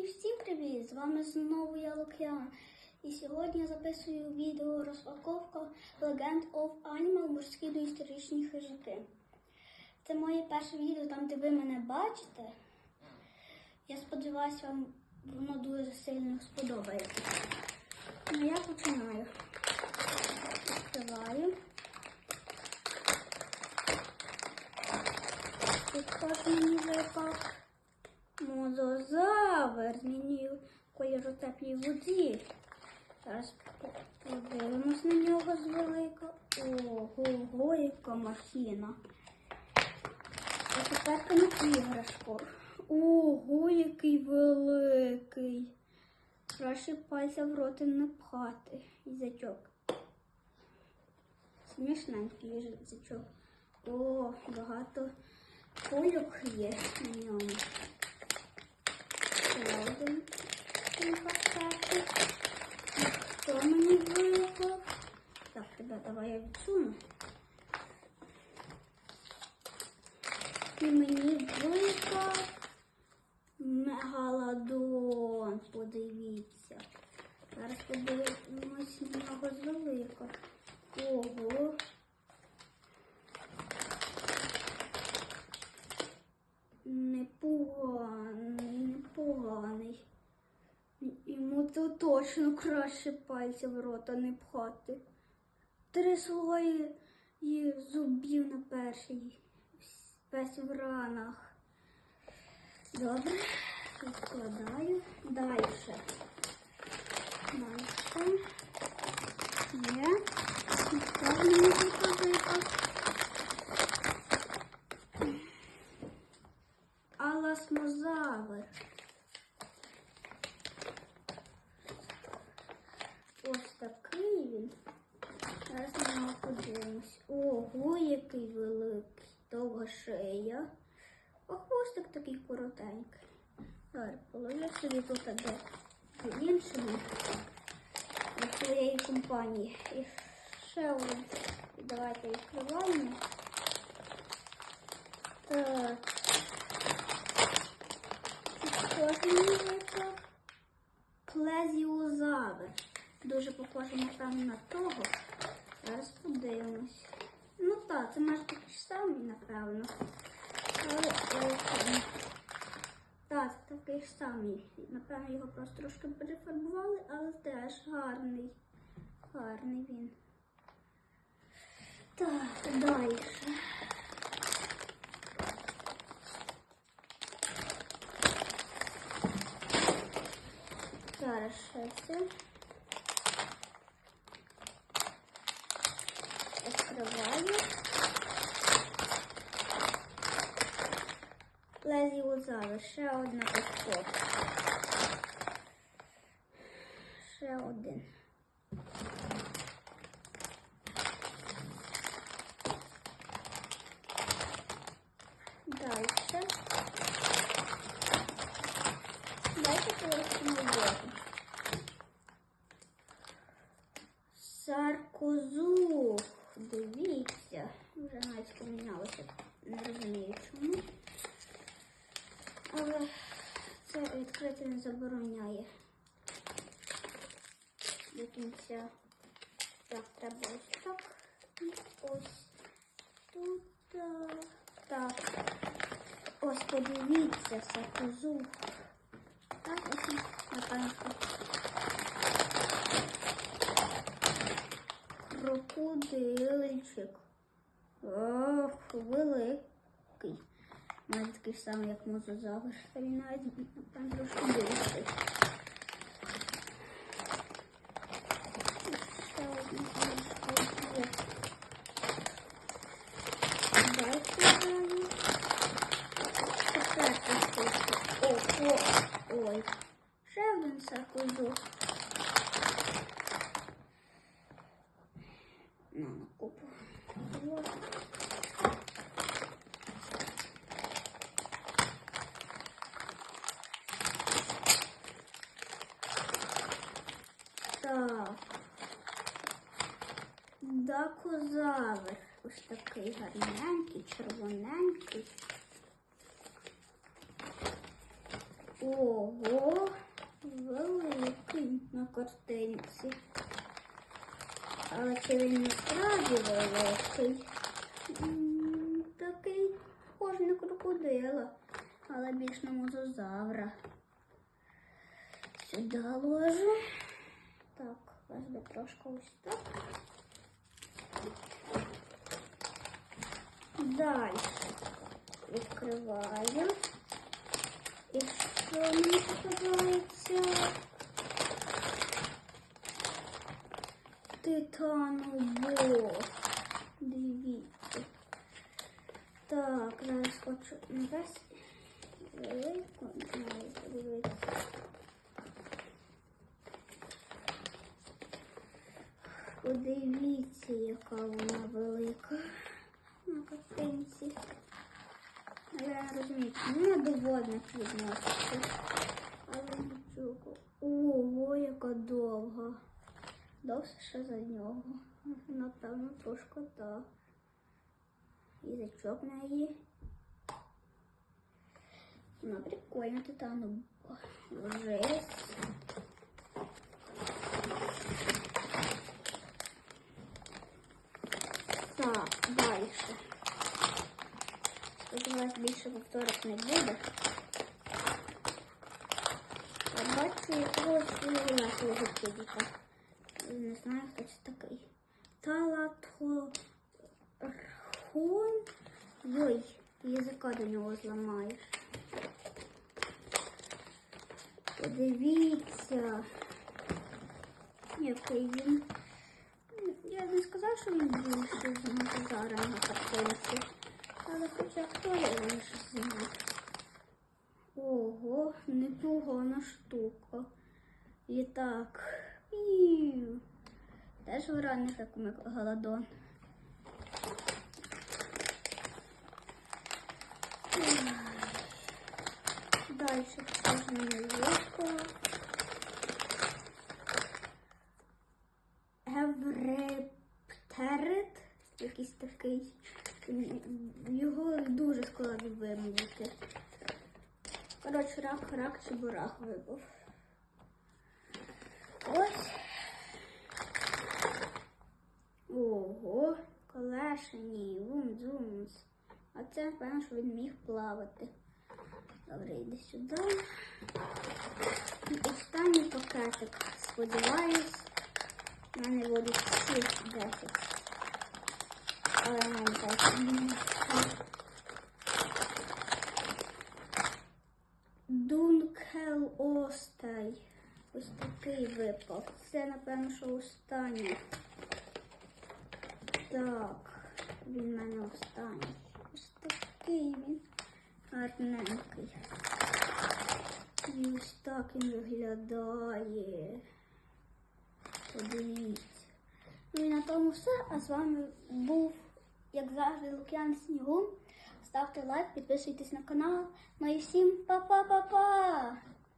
Всім привіт! З вами знову я Лук'ян. І сьогодні я записую відео розпаковка Legend of Animal морські доісторичні хижаки. Це моє перше відео там, де ви мене бачите. Я сподіваюся, вам воно дуже сильно сподобається. Ну я починаю. Відкриваю. Тут теж мені випав мозозавр змінив колір у теплій воді. Зараз подивимось на нього звелика. Ого, яка махіна. А тепер на іграшку. Ого, який великий. Краще пальця в роти не пхати. Язичок. Смішненький язичок. О, багато кульок є на ньому. Ще один пакетик. Хто мені випав? Так, тебе давай я відсуну. І мені випав мегалодон. Подивіться. Зараз подивимось точно краще пальця в рота не пхати. Три слої і зубів на перший. Весь в ранах. Добре, відкладаю. Далі. Далі. Є. Що мені тут випав? Аласмозавр. Ось такий він. Зараз на нього подивимось. Ого, який великий. Довга шея. А хвостик такий коротенький. Зараз положу собі тут де для своєї компанії. І ще один. Давайте відкриваємо. Так. Кожен випав плезіозавр. Дуже похоже, напевно, на того. Зараз подивимось. Ну так, це майже такий ж самий, напевно. Але так, такий ж самий. Напевно, його просто трошки перефарбували, але теж гарний. Гарний він. Так, далі. Зараз ще це. Відкриваю. Лезі узали. Ще одна упаковка. Ще один. Дальше. Дальше порахуємо. Саркозу. Дивіться. Вже навіть помінялося. Не розумію чому. Але це відкрити не забороняє. До кінця. Так, треба ось так. І ось тут. Так. Ось подивіться, сатузу. Так, ось, напевно. Крокодильчик. Ох, великий. Навіть такий самий, як мозозавр. Та він навіть напевно трошки більший. Ще одна іграшка є. Дальше далі. Тепер ось Ого. Ой. Ще один саркозу. На, на купу. Вот. Так. Дакозавр. Ось такий гарненький, червоненький. Ого. він на картинці. Але чи він насправді великий? Такий схожий на крокодила, але більш на мозазавра. Сюди ложу. Так, возьму трошки ось так. Далі відкриваю. І що мені подобається? Титанобо. Дивіться. Так, зараз хочу на весь велику, маю Подивіться, яка вона велика на картинці. Ну, Я розумію, не до водних відноситься. Але нічого. Ого, яка довга. Довше ще за нього. Напевно, трошки так. Язичок в неї. Вона прикольна титану. Жесть. Так, далі. Тут у нас більше повторок не буде. Я бачу якогось фіолетового кубика. Не знаю, хто це такий. Талатхон. Ой, язика до нього зламаєш. Подивіться, який він. Я не сказав, що він більший з Мазара на картинці. Але хоча хто його більше знає. Ого, непогана штука. І так. Пів. Теж враних, як у Мегалодон. Далі що ж такий. Його дуже складно вимовити. Коротше, рак, рак чи бурак вибув. Ось. Ого, колешені, вум-зумс. А це, напевно, що він міг плавати. Добре, йди сюди. І останній пакетик. Сподіваюсь, в мене будуть всі 10. Дункел Остай. Ось такий випав. Це, напевно, що останній. Так, він в мене останній. Ось такий він гарненький. І ось так він виглядає. Подивіться. Ну і на тому все. А з вами був, як завжди, Лук'ян Снігун. Ставте лайк, підписуйтесь на канал. Ну і всім па-па-па-па!